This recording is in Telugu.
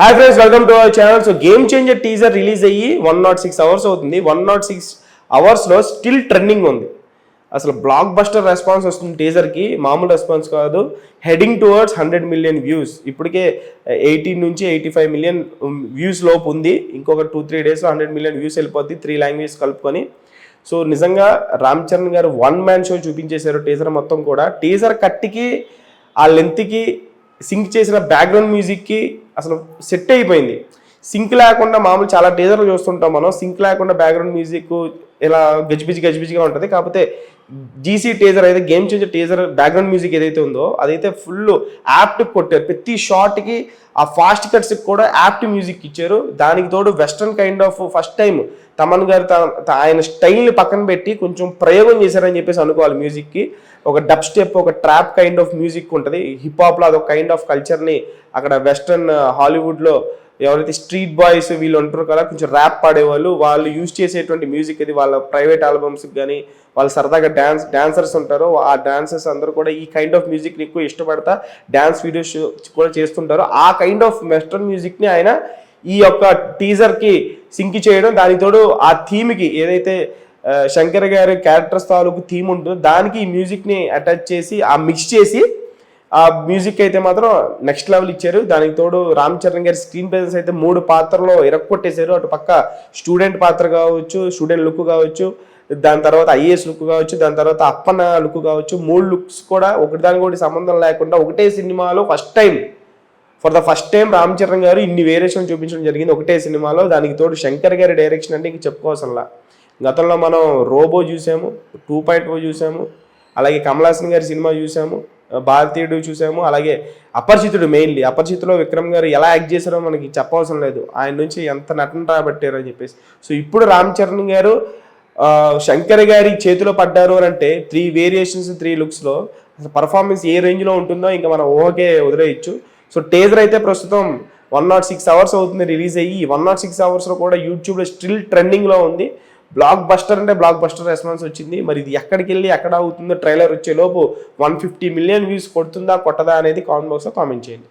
Hi friends welcome to our channel so game changer teaser release అయ్యి వన్ నాట్ సిక్స్ అవర్స్ అవుతుంది. వన్ నాట్ సిక్స్ అవర్స్లో స్టిల్ ట్రెండింగ్ ఉంది. అసలు బ్లాక్ బస్టర్ రెస్పాన్స్ వస్తుంది టీజర్కి మామూలు రెస్పాన్స్ కాదు. Heading towards hundred million views ఇప్పటికే ఎయిటీన్ నుంచి ఎయిటీ ఫైవ్ మిలియన్ వ్యూస్ లోపు ఉంది. ఇంకొక టూ త్రీ డేస్లో హండ్రెడ్ మిలియన్ వ్యూస్ వెళ్ళిపోద్ది త్రీ లాంగ్వేజ్ కలుపుకొని. సో నిజంగా Ram Charan garu one man show చూపించేశారు teaser మొత్తం కూడా. టీజర్ కట్టికి ఆ లెంత్కి సింక్ చేసిన బ్యాక్గ్రౌండ్ మ్యూజిక్కి అసలు సెట్ అయిపోయింది. సింక్ లేకుండా మామూలు చాలా టీజర్లు చూస్తుంటాం మనం. సింక్ లేకుండా బ్యాక్గ్రౌండ్ మ్యూజిక్ ఇలా గజిబిజి గజిబిజిగా ఉంటుంది. కాకపోతే జీసీ టీజర్ అయితే game changer teaser background music ఏదైతే ఉందో అదైతే ఫుల్ యాప్ట్ కొట్టారు. ప్రతి షార్ట్కి ఆ ఫాస్ట్ కట్స్కి కూడా యాప్ట్ మ్యూజిక్ ఇచ్చారు. దానికి తోడు western kind of first time Thaman garu త- ఆయన స్టైల్ని పక్కన పెట్టి కొంచెం ప్రయోగం చేశారని చెప్పేసి అనుకోవాలి మ్యూజిక్కి ఒక డబ్ స్టెప్ ఒక ట్రాప్ కైండ్ ఆఫ్ మ్యూజిక్ ఉంటుంది. హిప్ హాప్లో అదొక కైండ్ ఆఫ్ కల్చర్ని అక్కడ వెస్ట్రన్ హాలీవుడ్లో uh, ఎవరైతే స్ట్రీట్ బాయ్స్ వీళ్ళు ఉంటారు కదా కొంచెం ర్యాప్ పాడేవాళ్ళు వాళ్ళు యూజ్ చేసేటువంటి మ్యూజిక్ ఇది వాళ్ళ ప్రైవేట్ ఆల్బమ్స్కి కానీ వాళ్ళు సరదాగా డ్యాన్స్ డాన్సర్స్ ఉంటారో ఆ డాన్సర్స్ అందరూ కూడా ఈ కైండ్ ఆఫ్ మ్యూజిక్ని ఎక్కువ ఇష్టపడతా డ్యాన్స్ వీడియోస్ కూడా చేస్తుంటారు ఆ కైండ్ ఆఫ్ వెస్ట్రన్ మ్యూజిక్ని ఆయన ఈ యొక్క టీజర్కి సింక్ చేయడం దానికి తోడు ఆ థీమ్కి ఏదైతే శంకర్ గారి క్యారెక్టర్స్ తాలూకు థీమ్ ఉంటుందో దానికి ఈ మ్యూజిక్ని అటాచ్ చేసి ఆ మిక్స్ చేసి ఆ మ్యూజిక్ అయితే మాత్రం నెక్స్ట్ లెవెల్ ఇచ్చారు. దానికి తోడు రామ్ చరణ్ గారి స్క్రీన్ ప్రెజెన్స్ అయితే మూడు పాత్రలో ఇరక్కొట్టేశారు. అటు పక్క స్టూడెంట్ పాత్ర కావచ్చు స్టూడెంట్ లుక్ కావచ్చు దాని తర్వాత ఐఏఎస్ లుక్ కావచ్చు దాని తర్వాత అప్పన్న లుక్ కావచ్చు మూడు లుక్స్ కూడా ఒకటి దానికి సంబంధం లేకుండా ఒకటే సినిమాలో first time for the first time Ram Charan garu ఇన్ని వేరియేషన్ చూపించడం జరిగింది ఒకటే సినిమాలో. దానికి తోడు శంకర్ గారి డైరెక్షన్ అంటే ఇంక చెప్పుకోవాల్సలా. గతంలో మనం రోబో చూసాము టూ పాయింట్ ఓ చూసాము అలాగే కమలాసన్ గారి సినిమా చూసాము భారతీయుడు చూసాము. అలాగే అపరిచితుడు మెయిన్లీ అపరిచితులో విక్రమ్ గారు ఎలా యాక్ట్ చేశారో మనకి చెప్పవసరం లేదు. ఆయన నుంచి ఎంత నటన రాబట్టారు అని చెప్పేసి. సో ఇప్పుడు రామ్ చరణ్ గారు శంకర్ గారి చేతిలో పడ్డారు అని అంటే త్రీ వేరియేషన్స్ త్రీ లుక్స్లో అసలు పర్ఫార్మెన్స్ ఏ రేంజ్లో ఉంటుందో ఇంకా మనం ఊహకే వదిలేయచ్చు. సో టేజర్ అయితే ప్రస్తుతం వన్ నాట్ సిక్స్ అవర్స్ అవుతుంది రిలీజ్ అయ్యి. వన్ నాట్ సిక్స్ అవర్స్లో కూడా యూట్యూబ్లో స్టిల్ ట్రెండింగ్లో ఉంది. బ్లాక్ బస్టర్ అంటే బ్లాక్ బస్టర్ రెస్పాన్స్ వచ్చింది. మరి ఇది ఎక్కడికి వెళ్ళి ఎక్కడ అవుతుందో ట్రైలర్ వచ్చేలోపు వన్ ఫిఫ్టీ మిలియన్ వ్యూస్ కొడుతుందా కొట్టదా అనేది కామెంట్ బాక్స్లో కామెంట్ చేయండి.